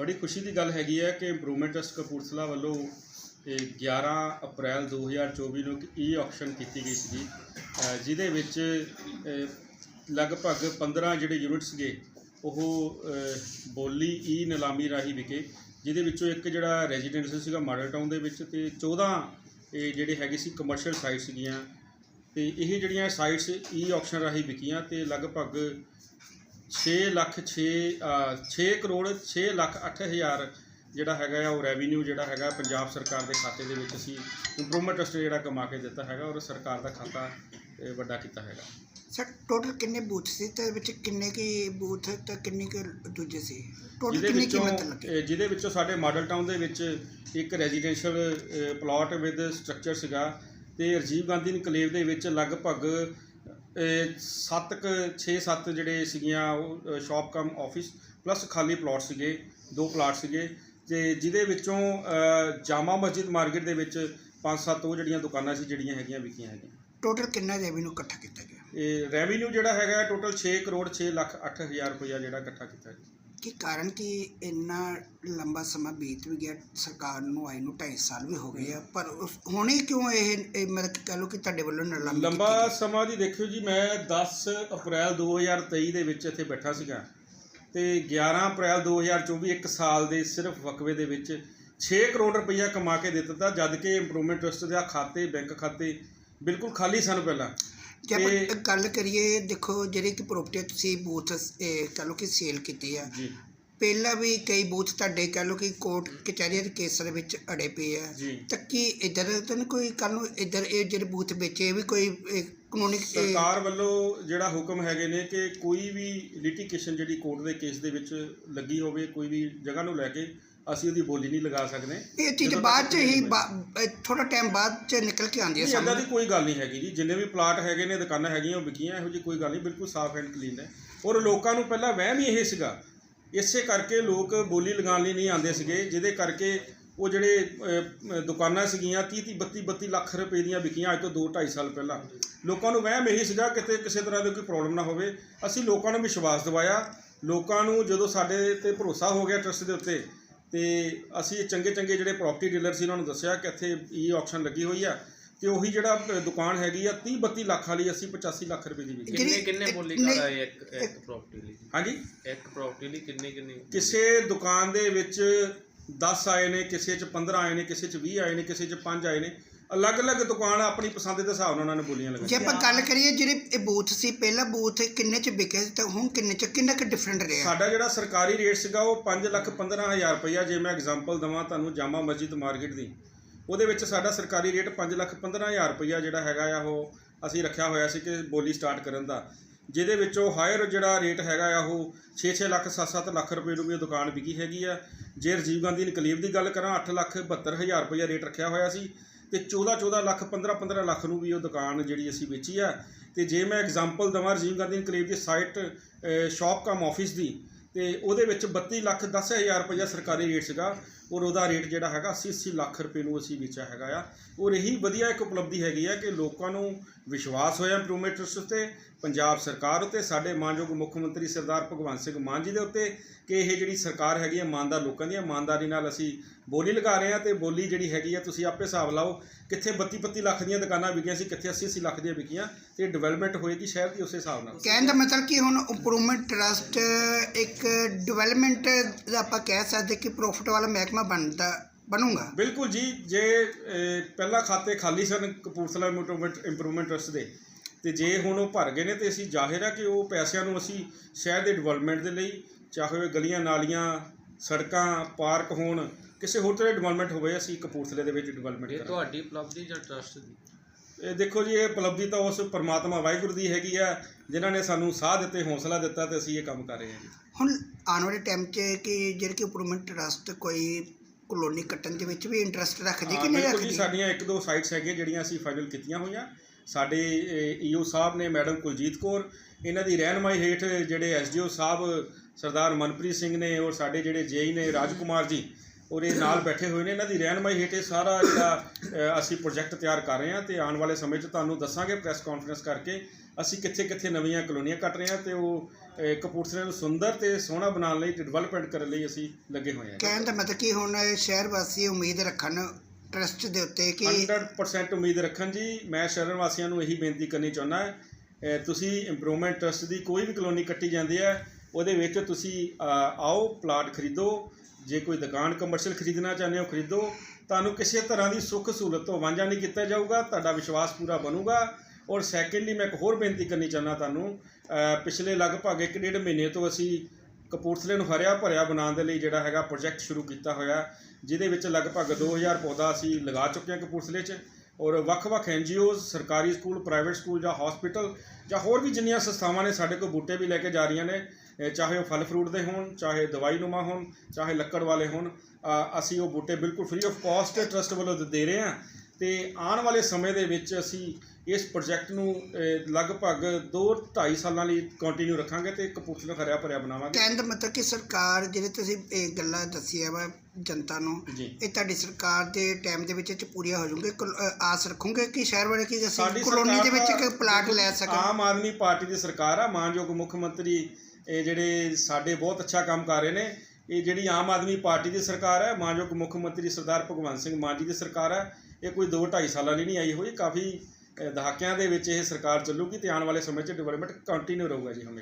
ਬੜੀ ਖੁਸ਼ੀ ਦੀ ਗੱਲ ਹੈਗੀ ਹੈ ਕਿ ਇੰਪਰੂਵਮੈਂਟ ਟਰਸਟ ਕਪੂਰਥਲਾ ਵੱਲੋਂ, ਇਹ 11 ਅਪ੍ਰੈਲ 2024 ਨੂੰ ਇੱਕ ਈ ਆਕਸ਼ਨ ਕੀਤੀ ਗਈ ਸੀਗੀ। ਜਿਹਦੇ ਵਿੱਚ ਲਗਭਗ 15 ਜਿਹੜੇ ਯੂਨਿਟ ਸੀਗੇ, ਉਹ ਬੋਲੀ ਈ ਨਿਲਾਮੀ ਰਾਹੀਂ ਵਿਕੇ, ਜਿਹਦੇ ਵਿੱਚੋਂ ਇੱਕ ਜਿਹੜਾ ਰੈਜ਼ੀਡੈਂਸ਼ੀਅਲ ਸੀਗਾ ਮਾਡਲ ਟਾਊਨ ਦੇ ਵਿੱਚ ਤੇ 14 ਇਹ ਜਿਹੜੇ ਹੈਗੇ ਸੀ ਕਮਰਸ਼ੀਅਲ ਸਾਈਟ ਸੀਗੀਆਂ। ਤੇ ਇਹ ਜਿਹੜੀਆਂ ਸਾਈਟਸ ਈ ਆਕਸ਼ਨ ਰਾਹੀਂ ਵਿਕੀਆਂ ਤੇ ਲਗਭਗ 6 ਲੱਖ 6 6 ਕਰੋੜ 6 ਲੱਖ 8 ਹਜ਼ਾਰ ਜਿਹੜਾ ਹੈਗਾ ਆ ਉਹ ਰੈਵਨਿਊ ਜਿਹੜਾ ਹੈਗਾ ਪੰਜਾਬ ਸਰਕਾਰ ਦੇ ਖਾਤੇ ਦੇ ਵਿੱਚ ਅਸੀਂ ਇੰਪਰੂਵਮੈਂਟ ਟਰਸਟ ਜਿਹੜਾ ਕਮਾ ਕੇ ਦਿੱਤਾ ਹੈਗਾ ਔਰ ਸਰਕਾਰ ਦਾ ਖਾਤਾ ਵੱਡਾ ਕੀਤਾ ਹੈਗਾ। ਸਰ ਟੋਟਲ ਕਿੰਨੇ ਬੂਥ ਸੀ? ਤੇ ਵਿੱਚ ਕਿੰਨੇ ਕੀ ਬੂਥ ਤੇ ਕਿੰਨੇ ਕੁ ਦੂਜੇ ਸੀ? ਟੋਟਲ ਕਿੰਨੀ ਕੀਮਤ ਲੱਗੀ? ਜਿਹਦੇ ਵਿੱਚੋਂ ਸਾਡੇ ਮਾਡਲ ਟਾਊਨ ਦੇ ਵਿੱਚ ਇੱਕ ਰੈਜ਼ੀਡੈਂਸ਼ੀਅਲ ਪਲਾਟ ਵਿਦ ਸਟਰਕਚਰ ਸੀਗਾ ਤੇ ਰਾਜੀਵ ਗਾਂਧੀ ਇਨਕਲੇਵ ਦੇ ਵਿੱਚ ਲਗਭਗ 7 ਕ 6-7 ਜਿਹੜੇ ਸੀਗੀਆਂ ਉਹ ਸ਼ਾਪ ਕਮ ਆਫਿਸ ਪਲੱਸ ਖਾਲੀ ਪਲਾਟ ਸੀਗੇ ਦੋ ਪਲਾਟ ਸੀਗੇ। ਤੇ ਜਿਹਦੇ ਵਿੱਚੋਂ ਜਾਮਾ ਮਸਜਿਦ ਮਾਰਕੀਟ ਦੇ ਵਿੱਚ 5-7 ਉਹ ਜਿਹੜੀਆਂ ਦੁਕਾਨਾਂ ਸੀ ਜਿਹੜੀਆਂ ਹੈਗੀਆਂ ਵਿਕੀਆਂ ਹੈਗੀਆਂ। ਟੋਟਲ ਕਿੰਨਾ ਰੈਵਨਿਊ ਇਕੱਠਾ ਕੀਤਾ ਗਿਆ? ਇਹ ਰੈਵਨਿਊ ਜਿਹੜਾ ਹੈਗਾ ਟੋਟਲ 6 ਕਰੋੜ 6 ਲੱਖ 8 ਹਜ਼ਾਰ ਰੁਪਇਆ ਜਿਹੜਾ ਇਕੱਠਾ ਕੀਤਾ ਗਿਆ। ਕੀ ਕਾਰਨ ਕਿ ਇੰਨਾ ਲੰਬਾ ਸਮਾਂ ਬੀਤ ਵੀ ਗਿਆ ਸਰਕਾਰ ਨੂੰ ਆਈ ਨੂੰ 2.5 ਸਾਲ ਵੀ ਹੋ ਗਏ ਆ ਪਰ ਉਸ ਹੁਣੇ ਕਿਉਂ ਇਹ ਇਹ ਮਤਲਬ ਕਿ ਕਹ ਲਓ ਕਿ ਤੁਹਾਡੇ ਵੱਲੋਂ ਨਿਲਾਮੀ ਲੰਬਾ ਕੀਤੀ ਸਮਾਂ ਦੀ ਦੇਖਿਓ ਜੀ ਮੈਂ 10 ਅਪ੍ਰੈਲ 2023 ਦੇ ਵਿੱਚ ਇੱਥੇ ਬੈਠਾ ਸੀਗਾ ਤੇ 11 ਅਪ੍ਰੈਲ 2024 ਇੱਕ ਸਾਲ ਦੇ ਸਿਰਫ ਵਕਵੇ ਦੇ ਵਿੱਚ 6 ਕਰੋੜ ਰੁਪਈਆ ਕਮਾ ਕੇ ਦੇ ਦਿੱਤਾ ਜਦ ਕਿ ਇੰਪਰੂਵਮੈਂਟ ਟਰਸਟ ਦੇ ਖਾਤੇ ਬੈਂਕ ਖਾਤੇ ਬਿਲਕੁਲ ਖਾਲੀ ਸਨ ਪਹਿਲਾਂ। ਜੇ ਆਪਾਂ ਤੇ- ਗੱਲ ਕਰੀਏ ਦੇਖੋ ਜਿਹੜੀ ਕਿ ਪ੍ਰੋਪਰਟੀ ਤੁਸੀਂ ਬੂਥ ਕਹ ਲਓ ਕਿ ਸੇਲ ਕੀਤੀ ਆ। ਜੀ। ਪਹਿਲਾਂ ਵੀ ਕਈ ਬੂਥ ਤੁਹਾਡੇ ਕਹ ਲਓ ਕਿ ਕੋਰਟ ਕਚਹਿਰੀਆਂ ਦੇ ਕੇਸਾਂ ਵਿੱਚ ਅੜੇ ਪਏ ਆ। ਜੀ। ਤਾਂ ਕੀ ਇਧਰ ਤਾਂ ਕੋਈ ਕੱਲ ਨੂੰ ਇਧਰ ਇਹ ਜਿਹੜੇ ਬੂਥ ਵੇਚੇ ਇਹ ਵੀ ਕੋਈ ਇਹ ਕਾਨੂੰਨੀ ਇਹ- ਸਰਕਾਰ ਵੱਲੋਂ ਜਿਹੜਾ ਹੁਕਮ ਹੈਗੇ ਨੇ ਕਿ ਕੋਈ ਵੀ ਲਿਟੀਗੇਸ਼ਨ ਜਿਹੜੀ ਕੋਰਟ ਦੇ ਕੇਸ ਦੇ ਵਿੱਚ ਲੱਗੀ ਹੋਵੇ ਕੋਈ ਵੀ ਜਗ੍ਹਾ ਨੂੰ ਲੈ ਕੇ ਅਸੀਂ ਉਹਦੀ ਬੋਲੀ ਨਹੀਂ ਲਗਾ ਸਕਦੇ। ਇਹ ਚੀਜ਼ ਜਦੋਂ ਬਾਅਦ ਚ ਹੀ ਥੋੜਾ ਟਾਈਮ ਬਾਅਦ ਚ ਨਿਕਲ ਕੇ ਆਉਂਦੀ ਹੈ ਨਹੀਂ ਸਾਹਮਣੇ ਦੀ ਕੋਈ ਗੱਲ ਨਹੀਂ ਹੈਗੀ ਜੀ। ਜਿੰਨੇ ਵੀ ਪਲਾਟ ਹੈਗੇ ਨੇ ਦੁਕਾਨਾਂ ਹੈਗੀਆਂ ਉਹ ਵਿਕੀਆਂ ਇਹੋ ਜੀ ਕੋਈ ਗੱਲ ਨਹੀਂ ਬਿਲਕੁਲ ਸਾਫ਼ ਐਂਡ ਕਲੀਨ ਹੈ। ਔਰ ਲੋਕਾਂ ਨੂੰ ਪਹਿਲਾਂ ਵਹਿਮ ਹੀ ਇਹ ਸੀਗਾ। ਇਸੇ ਕਰਕੇ ਲੋਕ ਬੋਲੀ ਲਗਾਉਣ ਲਈ ਨਹੀਂ ਆਉਂਦੇ ਸੀਗੇ ਜਿਹਦੇ ਕਰਕੇ ਉਹ ਜਿਹੜੇ ਅਹ, ਅਹ, ਦੁਕਾਨਾਂ ਸੀਗੀਆਂ 30 30 32 32 ਲੱਖ ਰੁਪਏ ਦੀਆਂ ਵਿਕੀਆਂ ਅੱਜ ਤੋਂ 2 2.5 ਸਾਲ ਪਹਿਲਾਂ। ਲੋਕਾਂ ਨੂੰ ਵਹਿਮ ਇਹੀ ਸੀਗਾ ਕਿਤੇ ਕਿਸੇ ਤਰ੍ਹਾਂ ਦੀ ਕੋਈ ਪ੍ਰੋਬਲਮ ਨਾ ਹੋਵੇ। ਅਸੀਂ ਲੋਕਾਂ ਨੂੰ ਵਿਸ਼ਵਾਸ ਦਿਵਾਇਆ। ਲੋਕਾਂ ਨੂੰ ਜਦੋਂ ਸਾਡੇ ਤੇ ਭਰੋਸਾ ਹੋ ਗਿਆ ਟਰਸਟ ਦੇ ਉੱਤੇ ਤੇ ਅਸੀਂ ਚੰਗੇ ਚੰਗੇ ਜਿਹੜੇ ਪ੍ਰਾਪਰਟੀ ਡੀਲਰ ਸੀ ਉਹਨਾਂ ਨੂੰ ਦੱਸਿਆ ਕਿ ਇੱਥੇ ਈ ਆਕਸ਼ਨ ਲੱਗੀ ਹੋਈ ਆ ਤੇ ਉਹੀ ਜਿਹੜਾ ਦੁਕਾਨ ਹੈਗੀ ਆ 30 32 ਲੱਖ ਵਾਲੀ ਅਸੀਂ 85 ਲੱਖ ਰੁਪਏ ਦੀ ਜਿਹੜੀ- ਕਿੰਨੇ ਕਿੰਨੇ ਬੋਲੀ ਆਏ ਇੱਕ ਇੱਕ ਪ੍ਰਾਪਰਟੀ ਲਈ? ਹਾਂਜੀ? ਇੱਕ ਪ੍ਰਾਪਰਟੀ ਲਈ ਕਿੰਨੇ ਕਿੰਨੇ? ਕਿਸੇ ਦੁਕਾਨ ਦੇ ਵਿੱਚ 10 ਆਏ ਨੇ ਕਿਸੇ 'ਚ 15 ਆਏ ਨੇ ਕਿਸੇ 'ਚ 20 ਆਏ ਨੇ ਕਿਸੇ 'ਚ 5 ਆਏ ਨੇ। ਅਲੱਗ-ਅਲੱਗ ਦੁਕਾਨ ਆਪਣੀ ਪਸੰਦ ਦੇ ਹਿਸਾਬ ਨਾਲ ਉਹਨਾਂ ਨੇ ਬੋਲੀਆਂ ਜੇ ਲਗਾਈਆਂ ਆਪਾਂ ਗੱਲ ਕਰੀਏ ਜਿਹੜੇ ਇਹ ਬੂਥ ਸੀ ਪਹਿਲਾ ਬੂਥ ਕਿੰਨੇ ਚ ਵਿਕੇ ਸੀ ਤੇ ਹੁਣ ਕਿੰਨੇ ਚ ਕਿੰਨਾ ਕੁ ਡਿਫਰੈਂਟ ਰਿਹਾ? ਸਾਡਾ ਜਿਹੜਾ ਸਰਕਾਰੀ ਰੇਟ ਸੀਗਾ ਉਹ 5 ਲੱਖ 15 ਹਜ਼ਾਰ ਰੁਪਈਆ ਜੇ ਮੈਂ ਐਗਜ਼ਾਮਪਲ ਦਵਾਂ ਤੁਹਾਨੂੰ ਜਾਮਾ ਮਸਜਿਦ ਮਾਰਕੀਟ ਦੀ। ਉਹਦੇ ਵਿੱਚ ਸਾਡਾ ਸਰਕਾਰੀ ਰੇਟ 5 ਲੱਖ 15 ਹਜ਼ਾਰ ਰੁਪਈਆ ਜਿਹੜਾ ਹੈਗਾ ਆ ਉਹ ਅਸੀਂ ਰੱਖਿਆ ਹੋਇਆ ਸੀ ਕਿ ਬੋਲੀ ਸਟਾਰਟ ਕਰਨ ਦਾ। ਜਿਹਦੇ ਵਿੱਚੋਂ ਹਾਇਰ ਜਿਹੜਾ ਰੇਟ ਹੈਗਾ ਆ ਉਹ 6-6 ਲੱਖ 7-7 ਲੱਖ ਰੁਪਏ ਨੂੰ ਵੀ ਉਹ ਦੁਕਾਨ ਵਿਕੀ ਹੈਗੀ ਆ। ਜੇ ਰਾਜੀਵ ਗਾਂਧੀ ਇਨਕਲੇਵ ਦੀ ਗੱਲ ਕਰਾਂ 8 ਲੱਖ 72 ਹਜ਼ਾਰ ਰੁਪਈਆ ਰੇਟ ਰੱਖਿਆ ਹੋਇਆ ਸੀ। ਤੇ 14-14 ਲੱਖ 15-15 ਲੱਖ ਨੂੰ ਵੀ ਉਹ ਦੁਕਾਨ ਜਿਹੜੀ ਅਸੀਂ ਵੇਚੀ ਆ। ਤੇ ਜੇ ਮੈਂ ਐਗਜ਼ਾਮਪਲ ਦਵਾਂ ਰਾਜੀਵ ਗਾਂਧੀ ਇਨਕਲੇਵ ਦੀ ਸਾਈਟ ਸ਼ਾਪ ਕਮ ਆਫਿਸ ਦੀ, ਤੇ ਉਹਦੇ ਵਿੱਚ 32 ਲੱਖ 10 ਹਜ਼ਾਰ ਰੁਪਈਆ ਸਰਕਾਰੀ ਰੇਟ ਸੀਗਾ। ਔਰ ਉਹਦਾ ਰੇਟ ਜਿਹੜਾ ਹੈਗਾ 80 80 ਲੱਖ ਰੁਪਏ ਨੂੰ ਅਸੀਂ ਵੇਚਿਆ ਹੈਗਾ ਆ। ਔਰ ਇਹੀ ਵਧੀਆ ਇੱਕ ਉਪਲਬਧੀ ਹੈਗੀ ਆ ਕਿ ਲੋਕਾਂ ਨੂੰ ਵਿਸ਼ਵਾਸ ਹੋਇਆ ਇੰਪਰੂਵਮੈਂਟ ਟਰਸਟ ਉੱਤੇ, ਪੰਜਾਬ ਸਰਕਾਰ ਉੱਤੇ, ਸਾਡੇ ਮਾਨਯੋਗ ਮੁੱਖ ਮੰਤਰੀ ਸਰਦਾਰ ਭਗਵੰਤ ਸਿੰਘ ਮਾਨ ਜੀ ਦੇ ਉੱਤੇ ਕਿ ਇਹ ਜਿਹੜੀ ਸਰਕਾਰ ਹੈਗੀ ਹੈ ਇਮਾਨਦਾਰ ਲੋਕਾਂ ਦੀ, ਇਮਾਨਦਾਰੀ ਨਾਲ ਅਸੀਂ ਬੋਲੀ ਲਗਾ ਰਹੇ ਹਾਂ ਤੇ ਬੋਲੀ ਜਿਹੜੀ ਹੈਗੀ ਆ ਤੁਸੀਂ ਆਪੇ ਹਿਸਾਬ ਲਾਓ ਕਿੱਥੇ 32 32 ਲੱਖ ਦੀਆਂ ਦੁਕਾਨਾਂ ਵਿਕੀਆਂ ਸੀ, ਕਿੱਥੇ 80 80 ਲੱਖ ਦੀਆਂ ਵਿਕੀਆਂ ਤੇ ਡਿਵੈਲਪਮੈਂਟ ਹੋਏਗੀ ਸ਼ਹਿਰ ਦੀ ਉਸੇ ਹਿਸਾਬ ਨਾਲ। ਕਹਿਣ ਦਾ ਮਤਲਬ ਕਿ ਹੁਣ ਇੰਪਰੂਵਮੈਂਟ ਟਰਸਟ ਇੱਕ ਡਿਵੈਲਪਮੈਂਟ ਆਪਾਂ ਕਹਿ ਸਕਦੇ ਕਿ ਪ੍ਰੋਫਿਟ ਵਾਲਾ ਮਹਿਕਮਾ ਬਣਦਾ ਬਣੂਗਾ। ਬਿਲਕੁਲ ਜੀ ਜੇ ਅਹ, ਪਹਿਲਾਂ ਖਾਤੇ ਖਾਲੀ ਸਨ ਕਪੂਰਥਲਾ ਇੰਪਰੂਵਮੈਂਟ ਟਰਸਟ ਦੇ ਤੇ ਜੇ ਹੁਣ ਉਹ ਭਰ ਗਏ ਨੇ ਤੇ ਅਸੀਂ ਜ਼ਾਹਿਰ ਹੈ ਕਿ ਉਹ ਪੈਸਿਆਂ ਨੂੰ ਅਸੀਂ ਸ਼ਹਿਰ ਦੇ ਡਿਵੈਲਪਮੈਂਟ ਦੇ ਲਈ ਚਾਹੇ ਉਹ ਗਲੀਆਂ ਨਾਲੀਆਂ ਸੜਕਾਂ ਪਾਰਕ ਹੋਣ ਕਿਸੇ ਹੋਰ ਤਰ੍ਹਾਂ ਡਿਵੈਲਪਮੈਂਟ ਹੋਵੇ ਅਸੀਂ ਕਪੂਰਥਲੇ ਦੇ ਵਿੱਚ ਡਿਵੈਲਪਮੈਂਟ ਇਹ ਕਰਾਂਗੇ। ਤੁਹਾਡੀ ਉਪਲਬਧੀ ਜਾਂ ਟਰਸਟ ਦੀ? ਇਹ ਦੇਖੋ ਜੀ ਇਹ ਉਪਲਬਧੀ ਤਾਂ ਉਸ ਪਰਮਾਤਮਾ ਵਾਹਿਗੁਰੂ ਦੀ ਹੈਗੀ ਆ ਜਿਨ੍ਹਾਂ ਨੇ ਸਾਨੂੰ ਸਾਹ ਦਿੱਤੇ ਹੌਸਲਾ ਦਿੱਤਾ ਤੇ ਅਸੀਂ ਇਹ ਕੰਮ ਕਰ ਰਹੇ ਹਾਂ ਜੀ। ਹੁਣ ਆਉਣ ਵਾਲੇ ਟਾਈਮ 'ਚ ਕਿ ਜਿਹੜੇ ਕਿ ਇੰਪਰੂਵਮੈਂਟ ਟਰਸਟ ਕੋਈ ਕਲੋਨੀ ਕੱਟਣ ਦੇ ਵਿੱਚ ਵੀ ਇੰਟਰਸਟ ਰੱਖਦੀ ਕਿ ਨਹੀਂ ਬਿਲਕੁਲ ਜੀ ਰੱਖਦੀ? ਸਾਡੀਆਂ ਇੱਕ ਦੋ ਸਾਈਟਸ ਹੈਗੀਆਂ ਜਿਹੜੀਆਂ ਅਸੀਂ ਫਾਈਨਲ ਕੀਤੀਆਂ ਹੋਈਆਂ। ਸਾਡੇ ਈਓ ਸਾਹਿਬ ਨੇ ਮੈਡਮ ਕੁਲਜੀਤ ਕੌਰ ਇਹਨਾਂ ਦੀ ਰਹਿਨਮਾਈ ਹੇਠ ਜਿਹੜੇ ਐਸਡੀਓ ਸਾਹਿਬ ਸਰਦਾਰ ਮਨਪ੍ਰੀਤ ਸਿੰਘ ਨੇ ਔਰ ਸਾਡੇ ਜਿਹੜੇ ਜੇਈ ਨੇ ਰਾਜਕੁਮਾਰ ਜੀ ਔਰ ਇਹ ਨਾਲ ਬੈਠੇ ਹੋਏ ਨੇ। ਇਹਨਾਂ ਦੀ ਰਹਿਨਮਾਈ ਹੇਠ ਇਹ ਸਾਰਾ ਜਿਹੜਾ ਅ, ਅਸੀਂ ਪ੍ਰੋਜੈਕਟ ਤਿਆਰ ਕਰ ਰਹੇ ਹਾਂ ਤੇ ਆਉਣ ਵਾਲੇ ਸਮੇਂ 'ਚ ਤੁਹਾਨੂੰ ਦੱਸਾਂਗੇ ਪ੍ਰੈਸ ਕਾਨਫਰੰਸ ਕਰਕੇ ਅਸੀਂ ਕਿੱਥੇ ਕਿੱਥੇ ਨਵੀਆਂ ਕਲੋਨੀਆਂ ਕੱਟ ਰਹੇ ਹਾਂ ਤੇ ਉਹ ਕਪੂਰਥਲੇ ਨੂੰ ਸੁੰਦਰ ਤੇ ਸੋਹਣਾ ਬਣਾਉਣ ਲਈ ਡਿਵੈਲਪਮੈਂਟ ਕਰਨ ਲਈ ਅਸੀਂ ਲੱਗੇ ਹੋਏ ਹਾਂ। ਕਹਿਣ ਦਾ ਮਤਲਬ ਕਿ ਹੁਣ ਸ਼ਹਿਰ ਵਾਸੀ ਉਮੀਦ ਰੱਖਣ ਟਰਸਟ ਦੇ ਉੱਤੇ ਕਿ 100% ਉਮੀਦ ਰੱਖਣ ਜੀ। ਮੈਂ ਸ਼ਹਿਰ ਵਾਸੀਆਂ ਨੂੰ ਇਹੀ ਬੇਨਤੀ ਕਰਨੀ ਚਾਹੁੰਦਾ ਤੁਸੀਂ ਇੰਪਰੂਵਮੈਂਟ ਟਰਸਟ ਦੀ ਕੋਈ ਵੀ ਕਲੋਨੀ ਕੱਟੀ ਜਾਂਦੀ ਹੈ ਉਹਦੇ ਵਿੱਚ ਤੁਸੀਂ ਆਓ ਪਲਾਟ ਖਰੀਦੋ ਜੇ ਕੋਈ ਦੁਕਾਨ ਕਮਰਸ਼ੀਅਲ ਖਰੀਦਣਾ ਚਾਹੁੰਦੇ ਹੋ ਖਰੀਦੋ ਤੁਹਾਨੂੰ ਕਿਸੇ ਤਰ੍ਹਾਂ ਦੀ ਸੁੱਖ ਸਹੂਲਤ ਤੋਂ ਵਾਂਝਾ ਨਹੀਂ ਕੀਤਾ ਜਾਊਗਾ ਤੁਹਾਡਾ ਵਿਸ਼ਵਾਸ ਪੂਰਾ ਬਣੂਗਾ। ਔਰ ਸੈਕੰਡਲੀ ਮੈਂ ਇੱਕ ਹੋਰ ਬੇਨਤੀ ਕਰਨੀ ਚਾਹੁੰਦਾ ਤੁਹਾਨੂੰ ਪਿਛਲੇ ਲਗਭਗ 1.5 ਮਹੀਨੇ ਤੋਂ ਅਸੀਂ ਕਪੂਰਥਲੇ ਨੂੰ ਹਰਿਆ ਭਰਿਆ ਬਣਾਉਣ ਦੇ ਲਈ ਜਿਹੜਾ ਹੈਗਾ ਪ੍ਰੋਜੈਕਟ ਸ਼ੁਰੂ ਕੀਤਾ ਹੋਇਆ, ਜਿਹਦੇ ਵਿੱਚ ਲਗਭਗ 2000 ਪੌਦਾ ਅਸੀਂ ਲਗਾ ਚੁੱਕੇ ਹਾਂ ਕਪੂਰਥਲੇ 'ਚ ਔਰ ਵੱਖ-ਵੱਖ ਐਨਜੀਓਜ਼ ਸਰਕਾਰੀ ਸਕੂਲ ਪ੍ਰਾਈਵੇਟ ਸਕੂਲ ਜਾਂ ਹਸਪੀਟਲ ਜਾਂ ਹੋਰ ਵੀ ਜਿੰਨੀਆਂ ਸੰਸਥਾਵਾਂ ਨੇ ਸਾਡੇ ਕੋਲ ਬੂਟੇ ਵੀ ਲੈ ਕੇ ਜਾ ਰਹੀਆਂ ਨੇ ਚਾਹੇ ਉਹ ਫਲ ਫਰੂਟ ਦੇ ਹੋਣ, ਚਾਹੇ ਦਵਾਈ ਨੁਮਾ ਹੋਣ, ਚਾਹੇ ਲੱਕੜ ਵਾਲੇ ਹੋਣ ਅਸੀਂ ਉਹ ਬੂਟੇ ਬਿਲਕੁਲ ਫ੍ਰੀ ਆਫ ਕਾਸਟ ਟਰਸਟ ਵੱਲੋਂ ਦੇ ਰਹੇ ਹਾਂ। ਤੇ ਆਉਣ ਵਾਲੇ ਸਮੇਂ ਦੇ ਵਿੱਚ ਅਸੀਂ ਇਸ ਪ੍ਰੋਜੈਕਟ ਨੂੰ ਲਗਭਗ 2-2.5 ਸਾਲਾਂ ਲਈ ਕੰਟੀਨਿਊ ਰੱਖਾਂਗੇ ਤੇ ਕਪੂਰਥਲਾ ਹਰਿਆ ਭਰਿਆ ਬਣਾਵਾਂਗੇ। ਕਹਿਣ ਦਾ ਮਤਲਬ ਕਿ ਸਰਕਾਰ ਜਿਹੜੇ ਤੁਸੀਂ ਇਹ ਗੱਲਾਂ ਦੱਸੀਆਂ ਵਾ ਜਨਤਾ ਨੂੰ ਇਹ ਤੁਹਾਡੀ ਸਰਕਾਰ ਦੇ ਟਾਈਮ ਦੇ ਵਿੱਚ ਇਹ 'ਚ ਪੂਰੀਆਂ ਹੋ ਜਾਣਗੇ ਆਸ ਰੱਖੋਗੇ ਕਿ ਸ਼ਹਿਰ ਵਾਲੇ ਕਿ ਅਸੀਂ ਕਲੋਨੀ ਦੇ ਵਿੱਚ ਇੱਕ ਪਲਾਟ ਲੈ ਸਕਣ। ਆਮ ਆਦਮੀ ਪਾਰਟੀ ਦੀ ਸਰਕਾਰ ਆ ਮਾਨਯੋਗ ਮੁੱਖ ਮੰਤਰੀ ਇਹ ਜਿਹੜੇ ਸਾਡੇ ਬਹੁਤ ਅੱਛਾ ਕੰਮ ਕਰ ਰਹੇ ਨੇ ਇਹ ਜਿਹੜੀ ਆਮ ਆਦਮੀ ਪਾਰਟੀ ਦੀ ਸਰਕਾਰ ਹੈ ਮਾਨਯੋਗ ਮੁੱਖ ਮੰਤਰੀ ਸਰਦਾਰ ਭਗਵੰਤ ਸਿੰਘ ਮਾਨ ਜੀ ਦੀ ਸਰਕਾਰ ਹੈ ਇਹ ਕੋਈ 2 2.5 ਸਾਲਾਂ ਲਈ ਨਹੀਂ ਆਈ ਹੋਈ ਕਾਫੀ ਦਹਾਕਿਆਂ ਦੇ ਵਿੱਚ ਇਹ ਸਰਕਾਰ ਚੱਲੂਗੀ ਤੇ ਆਉਣ ਵਾਲੇ ਸਮੇਂ 'ਚ ਡਿਵੈਲਪਮੈਂਟ ਕੰਟੀਨਿਊ ਰਹੂਗਾ ਜੀ ਹਮੇਸ਼ਾ।